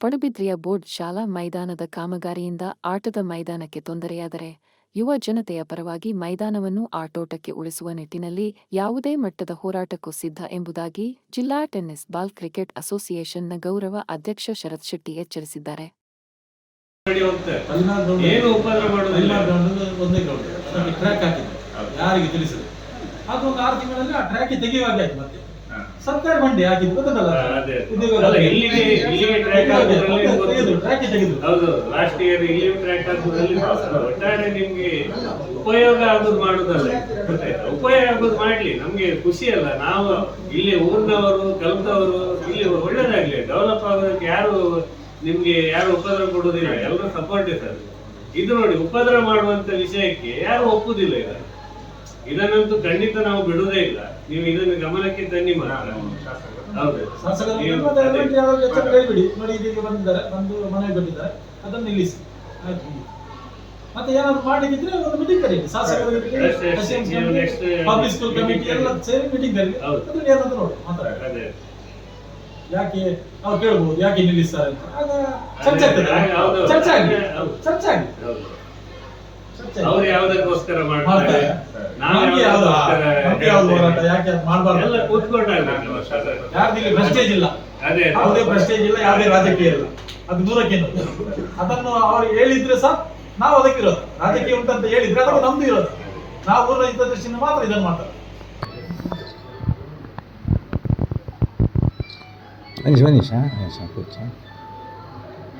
ಪಡುಬಿದ್ರಿಯ board ಶಾಲಾ ಮೈದಾನದ ಕಾಮಗಾರಿಯಿಂದ ಆಟದ ಮೈದಾನಕ್ಕೆ ತೊಂದರೆಯಾದರೆ ಯುವ ಜನತೆಯ ಪರವಾಗಿ ಮೈದಾನವನ್ನು ಆಟೋಟಕ್ಕೆ ಉಳಿಸುವ ನಿಟ್ಟಿನಲ್ಲಿ ಯಾವುದೇ ಮಟ್ಟದ ಹೋರಾಟಕ್ಕೂ ಸಿದ್ಧ ಎಂಬುದಾಗಿ ಜಿಲ್ಲಾ ಟೆನ್ನಿಸ್ ಬಾಲ್ ಕ್ರಿಕೆಟ್ ಅಸೋಸಿಯೇಷನ್ನ ಗೌರವ ಅಧ್ಯಕ್ಷ ಶರತ್ ಶೆಟ್ಟಿ ಎಚ್ಚರಿಸಿದ್ದಾರೆ. ಯಾರಿಗೆ ತಿಳಿಸದೆ ಅದು ಒಂದು ಆರು ತಿಂಗಳಲ್ಲಿ ಆ ಟ್ರ್ಯಾಕ್ ತೆಗೆಯುವಾಗೆ ಆಯ್ತು ಮತ್ತೆ. ಸರ್ಕಾರಿ ಬಂಡಿ ಹಾಕಿದ್ದು ಅದೇ. ಉದ್ಯೋಗ ಅಲ್ಲ, ಇಲ್ಲಿಗೆ ಇಲ್ಲಿಗೆ track ಹಾಕೋದ್ರಲ್ಲಿ ಮತ್ತೆ ಗೊತ್ತು. ತೆಗೆದು ಟ್ರ್ಯಾಕ್ ತೆಗೆದು ಹೌದು ಲಾಸ್ಟ್ ಇಯರ್ ಇಲ್ಲಿ ಟ್ರ್ಯಾಕ್ ಹಾಕೋದ್ರಲ್ಲಿ ಒಟ್ಟಾರೆ ನಿಮ್ಗೆ ಉಪಯೋಗ ಆಗೋದು ಮಾಡುದಲ್ಲ. ಗೊತ್ತಾಯ್ತಾ? ಉಪಯೋಗ ಆಗೋದು ಮಾಡ್ಲಿ. ನಮ್ಗೆ ಖುಷಿ ಅಲ್ಲ. ನಾವು ಇಲ್ಲಿ ಊರಿನವರು ಕಲ್ತವರು ಇಲ್ಲಿ ಒಳ್ಳೇದಾಗ್ಲಿ. ಡೆವಲಪ್ ಆಗೋದಕ್ಕೆ ಯಾರು ನಿಮ್ಗೆ ಯಾರು ಉಪದ್ರ ಕೊಡುದಿಲ್ಲ ಎಲ್ಲರೂ ಸಪೋರ್ಟ್ ಸರ್. ಇದು ನೋಡಿ ಉಪದ್ರ ಮಾಡುವಂತ ವಿಷಯಕ್ಕೆ ಯಾರು ಒಪ್ಪುದಿಲ್ಲ ಇದನ್ನು. ಇದನ್ನಂತೂ ಖಂಡಿತ ನಾವು ಬಿಡುವುದೇ ಇಲ್ಲ. ನೀವು ಇದನ್ನು ಗಮನಕ್ಕೆ ತನ್ನಿ ಮಾತ್ರ. ಕೈಬಿಡಿ. ನೋಡಿ ಇದೀಗ ಬಂದಿದ್ದಾರೆ. ಬಂದು ಮನೆಗೆ ಬಂದಿದ್ದಾರೆ. ಅದನ್ನು ನಿಲ್ಲಿಸಿ. ಆಯ್ತು ಮತ್ತೆ ಏನಾದ್ರು ಮಾಡಿದ್ರೆ ಒಂದು ಮೀಟಿಂಗ್ ಕರೀರಿ. ಶಾಸಕರ ಪಬ್ಲಿಕ್ ಸ್ಕೂಲ್ ಕಮಿಟಿ ಎಲ್ಲ. ಸೇರಿ ಮೀಟಿಂಗ್ ಕರೀರಿ. ಅದನ್ನ ಏನಾದ್ರು ನೋಡಿ ಮಾತಾಡಿ. ಯಾಕೆ ಅವ್ರು ಕೇಳ್ಬೋದು ಯಾಕೆ ನಿಲ್ಲಿಸ್ತಾರೆ ಅಂತ. ಆಗ ಚರ್ಚೆ ಆಗ್ತದೆ. ಹೌದು. ಚರ್ಚೆ ಆಗಲಿ. ಹೌದು. ಚರ್ಚೆ ಆಗಲಿ. ಹೌದು. ಚರ್ಚೆ ಅವ್ರು ಯಾವುದಕ್ಕೋಸ್ಕರ ಮಾಡ್ತಾರೆ? ನಾವು ಯಾವ್ದು? ಹೋರಾಟ? ಯಾಕೆ ಅದು ಮಾಡ್ಬಾರ್ದು? ಎಲ್ಲ ಕೂತ್ಕೊಂಡಾಗ ಯಾರ್ದು ಇಲ್ಲಿ ಪ್ರೆಸ್ಟೇಜ್ ಇಲ್ಲ? ಅದೇ. ಯಾವುದೇ ಪ್ರೆಸ್ಟೇಜ್ ಇಲ್ಲ ಯಾವುದೇ ರಾಜಕೀಯ ಇಲ್ಲ. ಅದು ದೂರಕ್ಕೇನು ಅದನ್ನು ಅವ್ರು ಹೇಳಿದ್ರೆ ಸಹ ನಾವು ಅದಕ್ಕೆ ಇರೋದು. ರಾಜಕೀಯ ಉಂಟಂತ ಹೇಳಿದ್ರೆ ಅದನ್ನು ನಮ್ದು ಇರೋದು. ನಾವು ಊರಿನ ಹಿತದೃಷ್ಟಿಯಿಂದ ಮಾತ್ರ ಇದನ್ನು ಮಾಡ್ತಾರೆ. ಮನೀಶ್ ಮನೀಶ್ escucha.